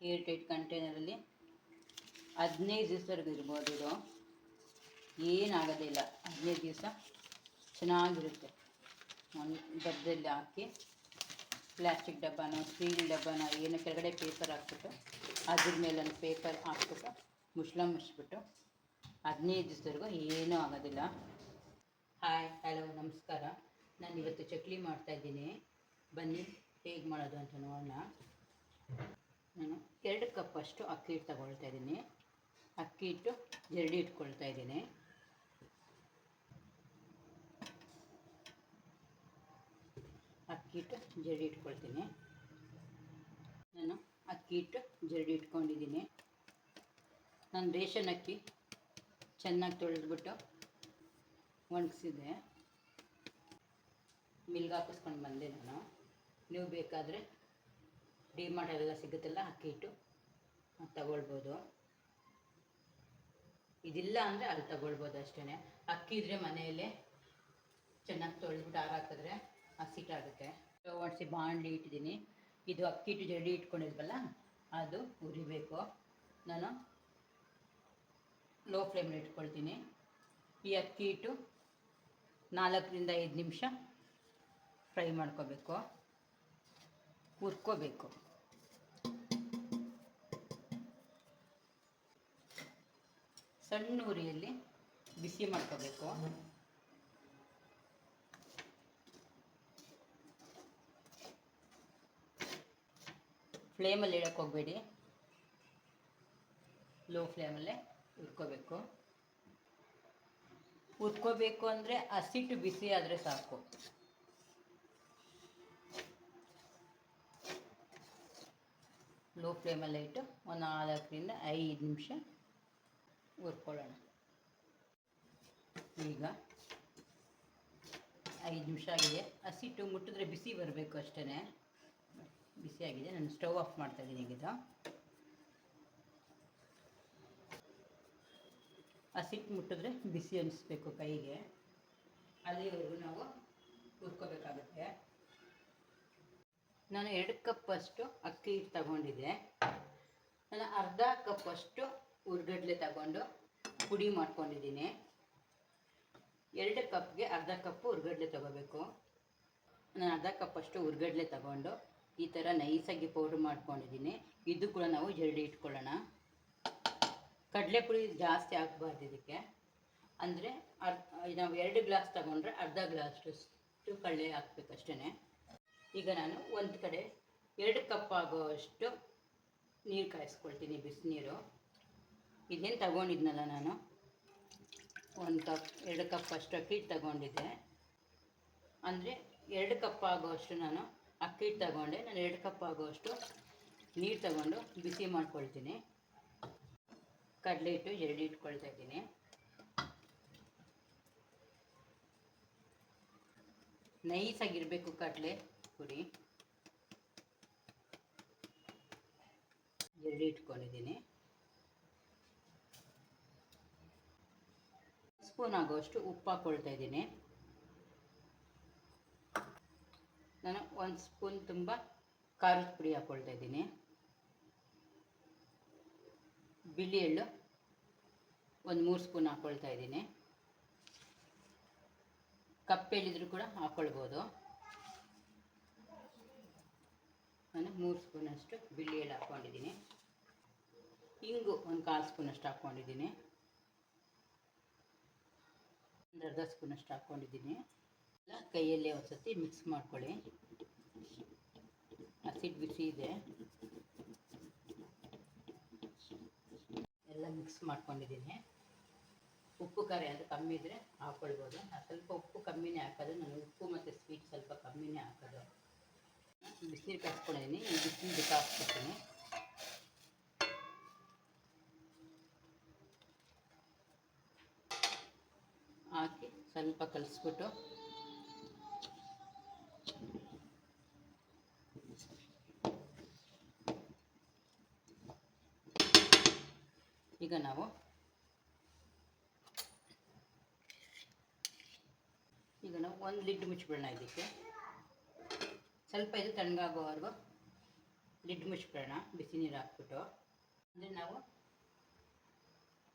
Air tight ಕಂಟೈನರಲ್ಲಿ ಹದಿನೈದು ದಿವಸವರೆಗೂ ಇರ್ಬೋದು ಇದು. ಏನಾಗೋದಿಲ್ಲ ಹದಿನೈದು ದಿವಸ ಚೆನ್ನಾಗಿರುತ್ತೆ. ಒಂದು ಡಬ್ಬದಲ್ಲಿ ಹಾಕಿ ಪ್ಲಾಸ್ಟಿಕ್ ಡಬ್ಬನೋ ಸ್ಟೀಲ್ ಡಬ್ಬನೋ, ಏನೋ ಕೆಳಗಡೆ ಪೇಪರ್ ಹಾಕ್ಬಿಟ್ಟು, ಅದ್ರ ಮೇಲೆ ಒಂದು ಪೇಪರ್ ಹಾಕ್ಬಿಟ್ಟು ಮುಚ್ಚಳ ಮುಚ್ಚಿಬಿಟ್ಟು ಹದಿನೈದು ದಿವಸವರೆಗೂ ಏನೂ ಆಗೋದಿಲ್ಲ. ಹಾಯ್ ಹಲೋ ನಮಸ್ಕಾರ. ನಾನು ಇವತ್ತು ಚಕ್ಲಿ ಮಾಡ್ತಾಯಿದ್ದೀನಿ ಬನ್ನಿ, ಹೇಗೆ ಮಾಡೋದು ಅಂತ ನೋಡೋಣ. ನಾನು ಎರಡು ಕಪ್ ಅಷ್ಟು ಅಕ್ಕಿ ಹಿಟ್ಟು ತಗೊಳ್ತಾ ಇದ್ದೀನಿ. ಅಕ್ಕಿ ಹಿಟ್ಟು ಜರಡಿ ಇಟ್ಕೊಳ್ತಾ ಇದ್ದೀನಿ. ಅಕ್ಕಿ ಹಿಟ್ಟು ಜರಡಿ ಇಟ್ಕೊಳ್ತೀನಿ. ನಾನು ಅಕ್ಕಿ ಹಿಟ್ಟು ಜರಡಿ ಇಟ್ಕೊಂಡಿದ್ದೀನಿ. ನಾನು ರೇಷನ್ ಅಕ್ಕಿ ಚೆನ್ನಾಗಿ ತೊಳೆದ್ಬಿಟ್ಟು ಒಣಗಿಸಿದೆ ಮಿಲ್ಗೆ ಹಾಕಿಸ್ಕೊಂಡು ಬಂದೆ ನಾನು. ನೀವು ಬೇಕಾದರೆ ಡಿಮಾರ್ಟಲ್ಲೆಲ್ಲ ಸಿಗುತ್ತಲ್ಲ, ಅಕ್ಕಿ ಹಿಟ್ಟು? ತಗೊಳ್ಬೋದು. ಇದಿಲ್ಲ ಅಂದರೆ ಅಲ್ಲಿ ತಗೊಳ್ಬೋದು ಅಷ್ಟೇ ಅಕ್ಕಿ ಇದ್ರೆ ಮನೆಯಲ್ಲೇ ಚೆನ್ನಾಗಿ ತೊಳೆದ್ಬಿಟ್ಟು ಹಾಕಿದ್ರೆ ಹಸಿಟ್ಟಾಗುತ್ತೆ ಒಡಿಸಿ ಬಾಣಲಿ ಇಟ್ಟಿದ್ದೀನಿ. ಇದು ಅಕ್ಕಿ ಹಿಟ್ಟು ಜಡಿ ಇಟ್ಕೊಂಡಿದ್ವಲ್ಲ, ಅದು ಉರಿಬೇಕು ನಾನು ಲೋ ಫ್ಲೇಮಲ್ಲಿ ಇಟ್ಕೊಳ್ತೀನಿ. ಈ ಅಕ್ಕಿ ಹಿಟ್ಟು ನಾಲ್ಕರಿಂದ ಐದು ನಿಮಿಷ ಫ್ರೈ ಮಾಡ್ಕೋಬೇಕು. ಹುರ್ಕೋಬೇಕು. ಸಣ್ಣ ಉರಿಯಲ್ಲಿ ಬಿಸಿ ಮಾಡ್ಕೋಬೇಕು. ಫ್ಲೇಮಲ್ಲಿ ಇಡಕ್ಕೆ ಹೋಗಬೇಡಿ. ಲೋ ಫ್ಲೇಮಲ್ಲೇ ಹುರ್ಕೋಬೇಕು. ಹುರ್ಕೋಬೇಕು ಅಂದರೆ ಹಸಿಟ್ಟು ಬಿಸಿ ಆದರೆ ಸಾಕು. ಲೋ ಫ್ಲೇಮಲ್ಲೇ ಇಟ್ಟು ಒಂದು ನಾಲ್ಕರಿಂದ ಐದು ನಿಮಿಷ ಹುರ್ಕೊಳ್ಳೋಣ ಈಗ ಐದು ನಿಮಿಷ ಆಗಿದೆ. ಹಸಿಟ್ಟು ಮುಟ್ಟಿದ್ರೆ ಬಿಸಿ ಬರಬೇಕು ಅಷ್ಟೇ ಬಿಸಿಯಾಗಿದೆ ನಾನು ಸ್ಟವ್ ಆಫ್ ಮಾಡ್ತಾಯಿದ್ದೀನಿ ಈಗ ಹಸಿಟ್ಟು ಮುಟ್ಟಿದ್ರೆ ಬಿಸಿ ಅನಿಸ್ಬೇಕು ಕೈಗೆ. ಅಲ್ಲಿವರೆಗೂ ನಾವು ಹುರ್ಕೋಬೇಕಾಗುತ್ತೆ ನಾನು ಎರಡು ಕಪ್ ಅಷ್ಟು ಅಕ್ಕಿ ತಗೊಂಡಿದ್ದೆ. ನಾನು ಅರ್ಧ ಕಪ್ ಅಷ್ಟು ಉರ್ಗಡ್ಲೆ ತಗೊಂಡು ಪುಡಿ ಮಾಡ್ಕೊಂಡಿದ್ದೀನಿ. ಎರಡು ಕಪ್ಗೆ ಅರ್ಧ ಕಪ್ ಉರ್ಗಡ್ಲೆ ತಗೋಬೇಕು. ನಾನು ಅರ್ಧ ಕಪ್ ಅಷ್ಟು ಉರ್ಗಡ್ಲೆ ತಗೊಂಡು ಈ ಥರ ನೈಸಾಗಿ ಪೌಡ್ರ್ ಮಾಡ್ಕೊಂಡಿದ್ದೀನಿ. ಇದು ಕೂಡ ನಾವು ಜರಡಿ ಇಟ್ಕೊಳ್ಳೋಣ. ಕಡಲೆ ಪುಡಿ ಜಾಸ್ತಿ ಹಾಕ್ಬಾರ್ದು ಇದಕ್ಕೆ. ಅಂದರೆ ಅರ್ಧ ನಾವು ಎರಡು ಗ್ಲಾಸ್ ತಗೊಂಡ್ರೆ ಅರ್ಧ ಗ್ಲಾಸಷ್ಟು ಕಡಲೆ ಹಾಕ್ಬೇಕು ಅಷ್ಟೇ ಈಗ ನಾನು ಒಂದು ಕಡೆ ಎರಡು ಕಪ್ ಆಗೋಷ್ಟು ನೀರು ಕಾಯಿಸ್ಕೊಳ್ತೀನಿ ಬಿಸಿನೀರು. ಇದೇನು ತಗೊಂಡಿದ್ನಲ್ಲ ನಾನು? ಒಂದು ಕಪ್, ಎರಡು ಕಪ್ ಅಷ್ಟು ಅಕ್ಕಿ ಹಿಟ್ಟು ತಗೊಂಡಿದ್ದೆ. ಅಂದರೆ ಎರಡು ಕಪ್ ಆಗೋಷ್ಟು ನಾನು ಅಕ್ಕಿ ತಗೊಂಡೆ. ನಾನು ಎರಡು ಕಪ್ ಆಗೋಷ್ಟು ನೀರು ತಗೊಂಡು ಬಿಸಿ ಮಾಡ್ಕೊಳ್ತೀನಿ. ಕಡಲೆ ಹಿಟ್ಟು ಎರಡು ಇಟ್ಕೊಳ್ತಾ ಇದ್ದೀನಿ. ನೈಸಾಗಿರಬೇಕು ಕಡಲೆ ಪುಡಿ. ಎರಡು ಇಟ್ಕೊಂಡಿದ್ದೀನಿ. ಸ್ಪೂನ್ ಆಗೋಷ್ಟು ಉಪ್ಪು ಹಾಕ್ಕೊಳ್ತಾ ಇದ್ದೀನಿ. ನಾನು ಒಂದು ಸ್ಪೂನ್ ತುಂಬ ಖಾರದ ಪುಡಿ ಹಾಕ್ಕೊಳ್ತಾ ಇದ್ದೀನಿ. ಬಿಳಿ ಎಳ್ಳು ಒಂದು ಮೂರು ಸ್ಪೂನ್ ಹಾಕ್ಕೊಳ್ತಾ ಇದ್ದೀನಿ. ಕಪ್ಪೆಳ್ಳಿದ್ರು ಕೂಡ ಹಾಕ್ಕೊಳ್ಬೋದು ನಾನು ಮೂರು ಸ್ಪೂನಷ್ಟು ಬಿಳಿ ಎಳ್ಳು ಹಾಕ್ಕೊಂಡಿದ್ದೀನಿ ಇಂಗು ಒಂದು ಕಾಲು ಸ್ಪೂನಷ್ಟು ಹಾಕ್ಕೊಂಡಿದ್ದೀನಿ ಒಂದು ಅರ್ಧ ಸ್ಪೂನಷ್ಟು ಹಾಕ್ಕೊಂಡಿದ್ದೀನಿ. ಎಲ್ಲ ಕೈಯಲ್ಲೇ ಒಂದು ಸತಿ ಮಿಕ್ಸ್ ಮಾಡ್ಕೊಳ್ಳಿ. ಹಸಿಟ್ಟು ಬಿಸಿ ಇದೆ. ಎಲ್ಲ ಮಿಕ್ಸ್ ಮಾಡ್ಕೊಂಡಿದ್ದೀನಿ. ಉಪ್ಪು ಖಾರ ಅದು ಕಮ್ಮಿ ಇದ್ದರೆ ಹಾಕ್ಕೊಳ್ಬೋದು ನಾನು ಸ್ವಲ್ಪ ಉಪ್ಪು ಕಮ್ಮಿನೇ ಹಾಕೋದು. ನಾನು ಉಪ್ಪು ಮತ್ತು ಸ್ವೀಟ್ ಸ್ವಲ್ಪ ಕಮ್ಮಿನೇ ಹಾಕೋದು. ಬಿಸಿನೀರು ಕಾಯಿಸ್ಕೊಂಡಿದ್ದೀನಿ ಈ ಬಿಸಿನೀರು ಬಿಟ್ಟು ಹಾಕ್ಬಿಡ್ತೀನಿ ಹಾಕಿ ಸ್ವಲ್ಪ ಕಲಿಸ್ಬಿಟ್ಟು. ಈಗ ನಾವು ಈಗ ನಾವು ಒಂದು ಲಿಡ್ ಮುಚ್ಚಿಬಿಡೋಣ ಇದಕ್ಕೆ. ಸ್ವಲ್ಪ ಇದು ತಣ್ಣಗಾಗೋವರೆಗೂ ಲಿಡ್ ಮುಚ್ಚಿಬಿಡೋಣ ಬಿಸಿ ನೀರು ಹಾಕ್ಬಿಟ್ಟು. ಅಂದರೆ ನಾವು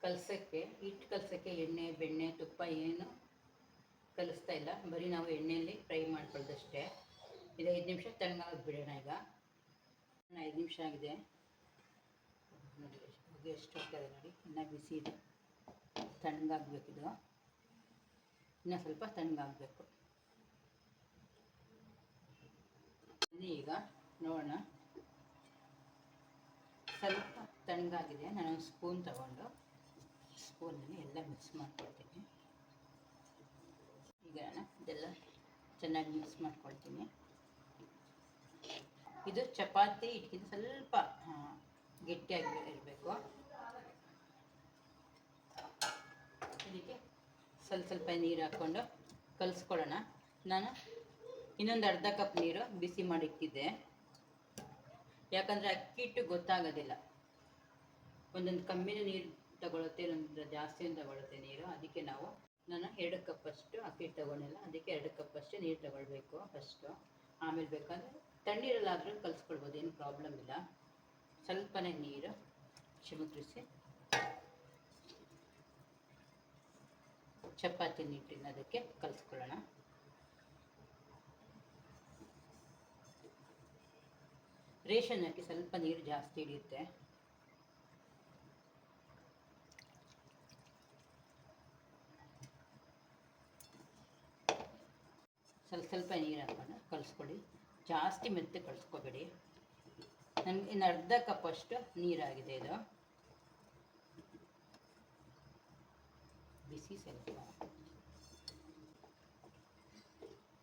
ಕಲಸಕ್ಕೆ ಹಿಟ್ಟು ಕಲಸಕ್ಕೆ ಎಣ್ಣೆ, ಬೆಣ್ಣೆ, ತುಪ್ಪ ಏನು ಕಲಿಸ್ತಾ ಇಲ್ಲ. ಬರೀ ನಾವು ಎಣ್ಣೆಯಲ್ಲಿ ಫ್ರೈ ಮಾಡ್ಕೊಳ್ಳೋದಷ್ಟೇ. ಇದು ಐದು ನಿಮಿಷ ತಣ್ಣಗಾಗಿ ಬಿಡೋಣ ಈಗ. ಐದು ನಿಮಿಷ ಆಗಿದೆ. ನೋಡಿ ಹೊಗೆ ಎಷ್ಟು ನೋಡಿ. ಇನ್ನೂ ಬಿಸಿ ಇದೆ. ತಣ್ಣಗಾಗಬೇಕಿದು ಇನ್ನೂ ಸ್ವಲ್ಪ ತಣ್ಣಗಾಗಬೇಕು ಈಗ, ನೋಡೋಣ. ಸ್ವಲ್ಪ ತಣ್ಣಗಾಗಿದೆ. ನಾನು ಸ್ಪೂನ್ ತಗೊಂಡು, ಸ್ಪೂನಲ್ಲಿ ಎಲ್ಲ ಮಿಕ್ಸ್ ಮಾಡ್ಕೊಳ್ತೀನಿ. ನಾನು ಇದೆಲ್ಲ ಚೆನ್ನಾಗಿ ಮಿಕ್ಸ್ ಮಾಡ್ಕೊಳ್ತೀನಿ. ಇದು ಚಪಾತಿ ಹಿಟ್ಟಿಗಿಂತ ಸ್ವಲ್ಪ ಗಟ್ಟಿಯಾಗಿ ಇರಬೇಕು. ಇದಕ್ಕೆ ಸ್ವಲ್ಪ ಸ್ವಲ್ಪ ನೀರು ಹಾಕ್ಕೊಂಡು ಕಲಿಸ್ಕೊಳ್ಳೋಣ. ನಾನು ಇನ್ನೊಂದು ಅರ್ಧ ಕಪ್ ನೀರು ಬಿಸಿ ಮಾಡಿಟ್ಟಿದ್ದೆ. ಯಾಕಂದರೆ ಅಕ್ಕಿ ಹಿಟ್ಟು ಗೊತ್ತಾಗೋದಿಲ್ಲ. ಒಂದೊಂದು ಕಮ್ಮಿನ ನೀರು ತಗೊಳುತ್ತೆ ಇನ್ನೊಂದು ಜಾಸ್ತಿನೂ ತಗೊಳುತ್ತೆ ನೀರು. ಅದಕ್ಕೆ ನಾವು ನಾನು ಎರಡು ಕಪ್ಪಷ್ಟು ಅಕ್ಕಿ ತಗೊಂಡಿಲ್ಲ. ಅದಕ್ಕೆ ಎರಡು ಕಪ್ಪಷ್ಟು ನೀರು ತಗೊಳ್ಬೇಕು ಫಸ್ಟು ಆಮೇಲೆ ಬೇಕಾದರೆ ತಣ್ಣೀರಲ್ಲಾದರೂ ಕಲಿಸ್ಕೊಳ್ಬೋದು, ಏನು ಪ್ರಾಬ್ಲಮ್ ಇಲ್ಲ. ಸ್ವಲ್ಪನೇ ನೀರು ಚಿಮುಕ್ರಿಸಿ ಚಪಾತಿ ಹಿಟ್ಟಿನ ಅದಕ್ಕೆ ಕಲಿಸ್ಕೊಳ್ಳೋಣ. ರೇಷನ್ ಹಾಕಿ ಸ್ವಲ್ಪ ನೀರು ಜಾಸ್ತಿ ಹಿಡಿಯುತ್ತೆ. ಸ್ವಲ್ಪ ನೀರು ಹಾಕೊಂಡು ಕಲಿಸ್ಕೊಳ್ಳಿ. ಜಾಸ್ತಿ ಮೆತ್ತೆ ಕಲಿಸ್ಕೋಬೇಡಿ. ನನಗೆ ಇನ್ನು ಅರ್ಧ ಕಪ್ ಅಷ್ಟು ನೀರಾಗಿದೆ ಇದು. ಬಿಸಿ ಸ್ವಲ್ಪ.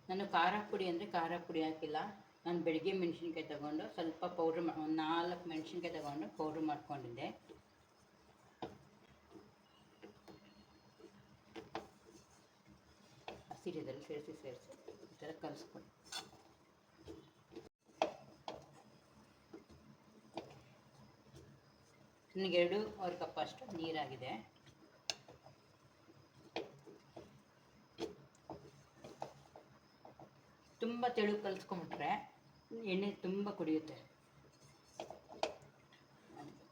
ನಾನು ಖಾರ ಪುಡಿ ಅಂದರೆ ಖಾರ ಪುಡಿ ಹಾಕಿಲ್ಲ. ನಾನು ಬೆಳಿಗ್ಗೆ ಮೆಣಸಿನ್ಕಾಯಿ ತಗೊಂಡು ಸ್ವಲ್ಪ ಪೌಡ್ರ್ ಒಂದು ನಾಲ್ಕು ಮೆಣಸಿನ್ಕಾಯಿ ತಗೊಂಡು ಪೌಡ್ರ್ ಮಾಡ್ಕೊಂಡಿದ್ದೆ. ಹಸಿರಿದಲ್ಲಿ ಸೇರಿಸಿ ಸೇರಿಸಿ. ಈ ಥರ ಕಲಿಸ್ಕೊಂಡು. ನನಗೆ ಎರಡೂವರೆ ಕಪ್ ಅಷ್ಟು, ನೀರಾಗಿದೆ. ತುಂಬ ತೆಳು ಕಲಿಸ್ಕೊಂಬಿಟ್ರೆ ಎಣ್ಣೆ ತುಂಬ ಕುಡಿಯುತ್ತೆ.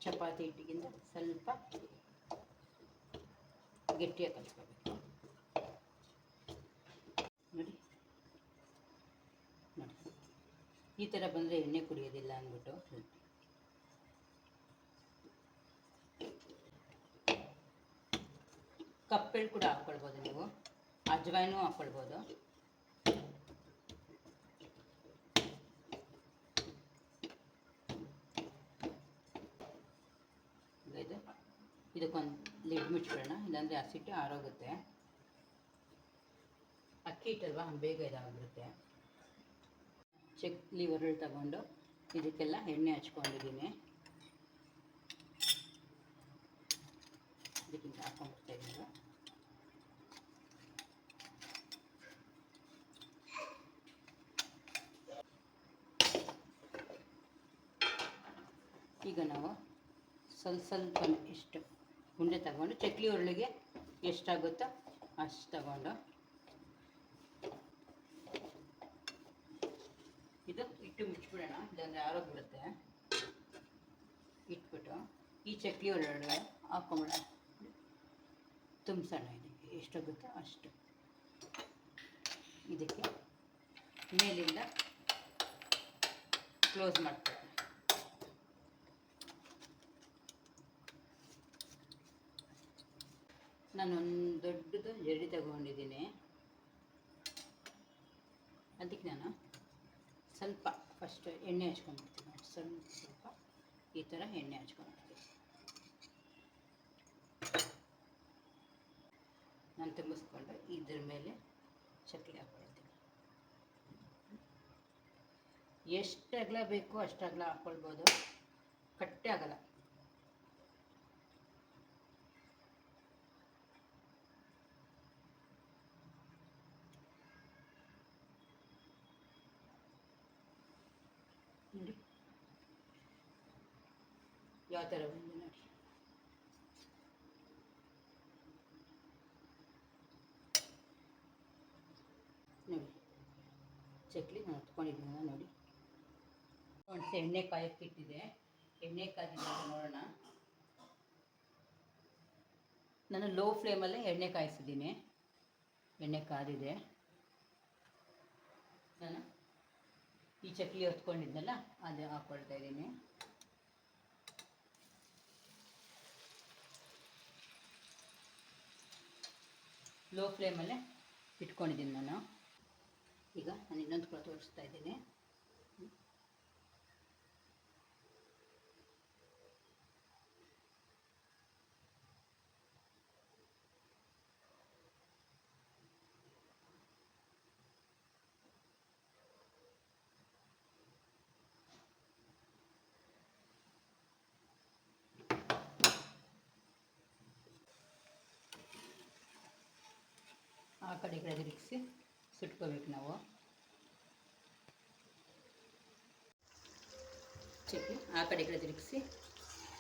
ಚಪಾತಿ ಹಿಟ್ಟಿಗಿಂತ ಸ್ವಲ್ಪ ಗಟ್ಟಿಯಾಗಿ ಕಲಿಸ್ಕೋಬೇಕು ನೋಡಿ ನೋಡಿ ಈ ಥರ ಬಂದರೆ ಎಣ್ಣೆ ಕುಡಿಯೋದಿಲ್ಲ ಅಂದ್ಬಿಟ್ಟು. ಕಪ್ಪೆಳ್ ಕೂಡ ಹಾಕ್ಕೊಳ್ಬೋದು ನೀವು. ಅಜ್ವಾಯಿನೂ ಹಾಕ್ಕೊಳ್ಬೋದು. ಇದು ಇದಕ್ಕೊಂದು ಲಿಡ್ ಮುಚ್ಕೊಳ್ಳೋಣ. ಇಲ್ಲಾಂದರೆ ಹಸಿಟ್ಟು ಆರೋಗುತ್ತೆ. ಅಕ್ಕಿ ಹಿಟ್ಟಲ್ವಾ ಬೇಗ ಇದಾಗ್ಬಿಡುತ್ತೆ. ಚಕ್ಲಿ ಒರಳು ತಗೊಂಡು ಇದಕ್ಕೆಲ್ಲ ಎಣ್ಣೆ ಹಚ್ಕೊಂಡಿದ್ದೀನಿ. ಇದಕ್ಕಿಂತ ಈಗ ನಾವು ಸ್ವಲ್ಪ ಸ್ವಲ್ಪ ಇಷ್ಟು ಉಂಡೆ ತಗೊಂಡು ಚಕ್ಲಿ ಉರುಳಿಗೆ ಎಷ್ಟಾಗುತ್ತೋ ಅಷ್ಟು ತಗೊಂಡು ಇದು ಇಟ್ಟು ಮುಚ್ಚಿಬಿಡೋಣ ಇಲ್ಲಾಂದರೆ ಆರೋಗ್ಬಿಡುತ್ತೆ ಇಟ್ಬಿಟ್ಟು ಈ ಚಕ್ಲಿ ಒಳಗಡೆ ಹಾಕೊಂಬಿಡೋಣ ತುಂಬಿಸೋಣ ಇದಕ್ಕೆ. ಎಷ್ಟಾಗುತ್ತೋ ಅಷ್ಟು. ಇದಕ್ಕೆ ಮೇಲಿಂದ ಕ್ಲೋಸ್ ಮಾಡ್ತೇವೆ ನಾನೊಂದು ದೊಡ್ಡದು ಜಡಿ ತಗೊಂಡಿದ್ದೀನಿ. ಅದಕ್ಕೆ ನಾನು ಸ್ವಲ್ಪ ಫಸ್ಟ್ ಎಣ್ಣೆ ಹಚ್ಕೊಂಡ್ಬಿಡ್ತೀನಿ ಸ್ವಲ್ಪ ಸ್ವಲ್ಪ ಈ ಥರ ಎಣ್ಣೆ ಹಚ್ಕೊಂಡ್ಬಿಡ್ತೀನಿ. ತುಂಬಿಸ್ಕೊಂಡು ಇದ್ರ ಮೇಲೆ ಚಕ್ಲಿ ಹಾಕ್ಕೊಳ್ತೀನಿ. ಎಷ್ಟು ಅಗಲ ಬೇಕು ಅಷ್ಟು ಅಗಲ ಹಾಕ್ಕೊಳ್ಬೋದು. ಕಟ್ಟೆ ಆಗಲ್ಲ. ಯಾವ ಥರ ನೋಡಿ ನೋಡಿ ಚಕ್ಲಿ ನಾನು ಹೊತ್ಕೊಂಡಿದ್ದೀನಲ್ಲ ನೋಡಿ. ಒಂದು ಎಣ್ಣೆ ಕಾಯಕ್ಕೆ ಇಟ್ಟಿದೆ ಎಣ್ಣೆ ಕಾದಿದೆ ನೋಡೋಣ. ನಾನು ಲೋ ಫ್ಲೇಮಲ್ಲೇ ಎಣ್ಣೆ ಕಾಯಿಸಿದ್ದೀನಿ. ಎಣ್ಣೆ ಕಾದಿದೆ ನಾನು ಈ ಚಕ್ಲಿ ಹೊತ್ಕೊಂಡಿದ್ನಲ್ಲ, ಅದು ಹಾಕ್ಕೊಳ್ತಾ ಇದ್ದೀನಿ. ಲೋ ಫ್ಲೇಮಲ್ಲೇ ಇಟ್ಕೊಂಡಿದ್ದೀನಿ ನಾನು. ಈಗ ನಾನು ಇನ್ನೊಂದು ಕೂಡ ತೋರಿಸ್ತಾ ಇದ್ದೀನಿ. ಆ ಕಡೆ ಈ ಕಡೆ ತಿರುಗಿಸಿ ಸುಟ್ಕೋಬೇಕು ನಾವು ಚಟ್ನಿ ಆ ಕಡೆ ಈ ಕಡೆ ತಿರುಗಿಸಿ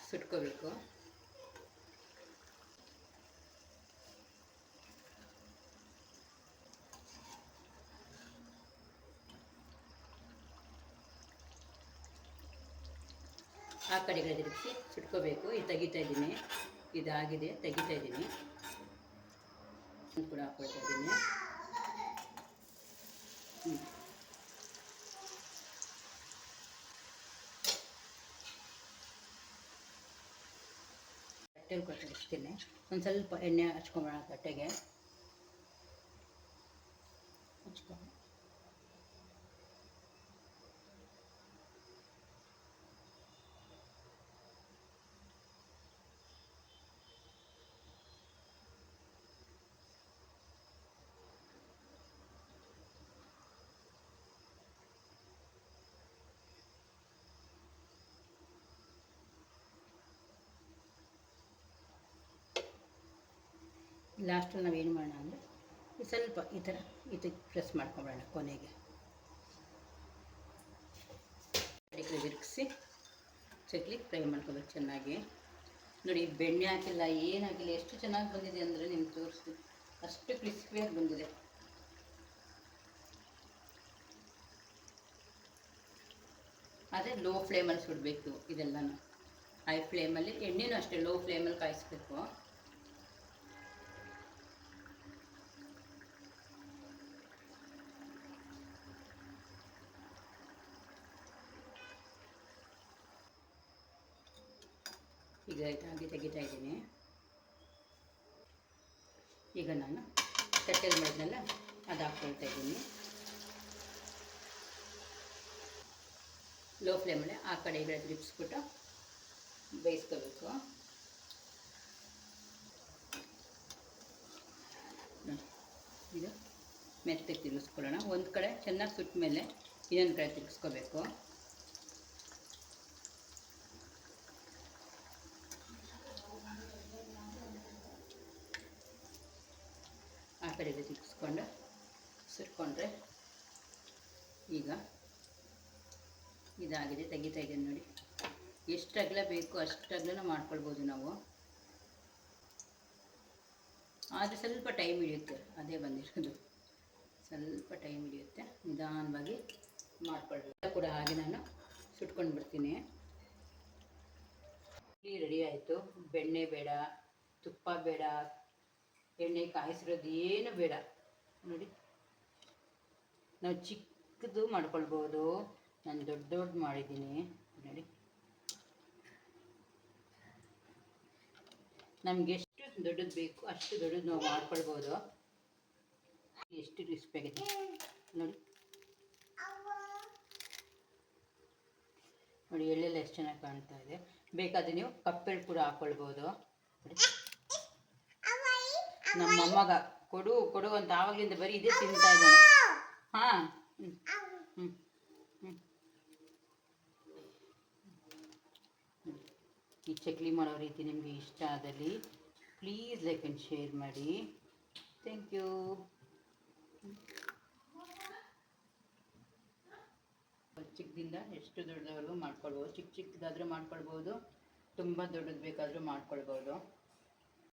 ಸುಟ್ಕೋಬೇಕು ಆ ಕಡೆ ಈ ಕಡೆ ತಿರುಗಿಸಿ ಸುಟ್ಕೋಬೇಕು ಇದು ತೆಗಿತಾ ಇದ್ದೀನಿ ಇದಾಗಿದೆ ತೆಗಿತಾ ಇದ್ದೀನಿ ಕೂಡ ಹಾಕ್ಕೊಳ್ತಾ ಇದ್ದೀನಿ ಹ್ಮ್. ತಟ್ಟೆಲಿ ಕೂಡ ಒಂದು ಸ್ವಲ್ಪ ಎಣ್ಣೆ ಹಚ್ಕೊಂಬೋಣ ತಟ್ಟೆಗೆ ಹಚ್ಕೊಂಡು ಲಾಸ್ಟಲ್ಲಿ ನಾವು ಏನು ಮಾಡೋಣ ಅಂದರೆ ಸ್ವಲ್ಪ ಈ ಥರ ಇದಕ್ಕೆ ಪ್ರೆಸ್ ಮಾಡ್ಕೊಂಬಿಡೋಣ ಕೊನೆಗೆ. ಕಡೆ ಬಿರುಗಿಸಿ ಚಕ್ಲಿ ಫ್ರೈ ಮಾಡ್ಕೋಬೇಕು ಚೆನ್ನಾಗಿ. ನೋಡಿ, ಬೆಣ್ಣೆ ಹಾಕಿಲ್ಲ ಏನಾಗಿಲ್ಲ ಎಷ್ಟು ಚೆನ್ನಾಗಿ ಬಂದಿದೆ ಅಂದರೆ ನಿಮ್ಗೆ ತೋರಿಸಿ ಅಷ್ಟು ಕ್ರಿಸ್ಪಿಯಾಗಿ ಬಂದಿದೆ. ಅದೇ ಲೋ ಫ್ಲೇಮಲ್ಲಿ ಸುಡಬೇಕು ಇದೆಲ್ಲನೂ. ಹೈ ಫ್ಲೇಮಲ್ಲಿ ಎಣ್ಣೆನೂ ಅಷ್ಟೇ ಲೋ ಫ್ಲೇಮಲ್ಲಿ ಕಾಯಿಸ್ಬೇಕು ಈಗ ಹಾಗೆ ತೆಗಿತಾ ಇದ್ದೀನಿ. ಈಗ ನಾನು ತಟ್ಟೆಲಿ ಮಾಡಿದ್ನೆಲ್ಲ ಅದು ಹಾಕ್ಕೊಳ್ತಾ ಇದ್ದೀನಿ. ಲೋ ಫ್ಲೇಮಲ್ಲಿ ಆ ಕಡೆ ಈ ಕಡೆ ತಿರುಗಿಸ್ಬಿಟ್ಟು ಬೇಯಿಸ್ಕೋಬೇಕು. ಇದು ಮೆತ್ತಗೆ ತಿರುಗಿಸ್ಕೊಳ್ಳೋಣ ಒಂದು ಕಡೆ ಚೆನ್ನಾಗಿ ಸುಟ್ಟ ಮೇಲೆ ಇನ್ನೊಂದು ಕಡೆ ತಿರುಗಿಸ್ಕೋಬೇಕು ಈಗ ಇದಾಗಿದೆ, ತೆಗಿತಾ ಇದ್ದೀನಿ ನೋಡಿ. ಎಷ್ಟು ಅಗಲ ಬೇಕು ಅಷ್ಟು ಅಗಲನೂ ಮಾಡ್ಕೊಳ್ಬೋದು ನಾವು. ಆದರೆ ಸ್ವಲ್ಪ ಟೈಮ್ ಹಿಡಿಯುತ್ತೆ, ಅದೇ ಬಂದಿರೋದು. ಸ್ವಲ್ಪ ಟೈಮ್ ಹಿಡಿಯುತ್ತೆ, ನಿಧಾನವಾಗಿ ಮಾಡ್ಕೊಳ್ಬೇಕು. ಕೂಡ ಹಾಗೆ ನಾನು ಸುಟ್ಕೊಂಡು ಬಿಡ್ತೀನಿ. ರೆಡಿ ಆಯಿತು. ಬೆಣ್ಣೆ ಬೇಡ, ತುಪ್ಪ ಬೇಡ, ಎಣ್ಣೆ ಕಾಯಿಸಿರೋದು ಏನು ಬೇಡ. ನೋಡಿ. ನಾವು ಚಿಕ್ಕದು ಮಾಡ್ಕೊಳ್ಬೋದು. ನಾನು ದೊಡ್ಡ ದೊಡ್ಡ ಮಾಡಿದ್ದೀನಿ. ನೋಡಿ. ನಮ್ಗೆ ಎಷ್ಟು ದೊಡ್ಡದು ಬೇಕು, ಅಷ್ಟು ದೊಡ್ಡದು ನಾವು ಮಾಡ್ಕೊಳ್ಬೋದು. ಎಷ್ಟು ಕ್ರಿಸ್ಪಿ ಆಗಿದೆ ನೋಡಿ. ನೋಡಿ, ಎಳ್ಳೆಲ್ಲ ಎಷ್ಟು ಚೆನ್ನಾಗಿ ಕಾಣ್ತಾ ಇದೆ. ಬೇಕಾದ್ರೆ ನೀವು ಕಪ್ಪೆಳ್ ಕೂಡ ಹಾಕ್ಕೊಳ್ಬೋದು ನಮ್ಮ ಮೊಮ್ಮಗ ಕೊಡು ಕೊಡು ಅಂತ ಆವಾಗಲಿಂದ ಬರೀ ಇದೇ ತಿಂತಾ ಇದ್ದಾನೆ. ಹಾಂ. ಈ ಚಕ್ಲಿ ಮಾಡೋ ರೀತಿ ನಿಮಗೆ ಇಷ್ಟ ಆದಲ್ಲಿ ಪ್ಲೀಸ್ ಲೈಕ್ ಆ್ಯಂಡ್ ಶೇರ್ ಮಾಡಿ. ಥ್ಯಾಂಕ್ ಯು ಚಿಕ್ಕದಿಂದ ಎಷ್ಟು ದೊಡ್ಡದವರೆಗೂ ಮಾಡ್ಕೊಳ್ಬೋದು. ಚಿಕ್ಕ ಚಿಕ್ಕದಾದರೂ ಮಾಡ್ಕೊಳ್ಬೋದು. ತುಂಬ ದೊಡ್ಡದು ಬೇಕಾದರೂ ಮಾಡ್ಕೊಳ್ಬೋದು.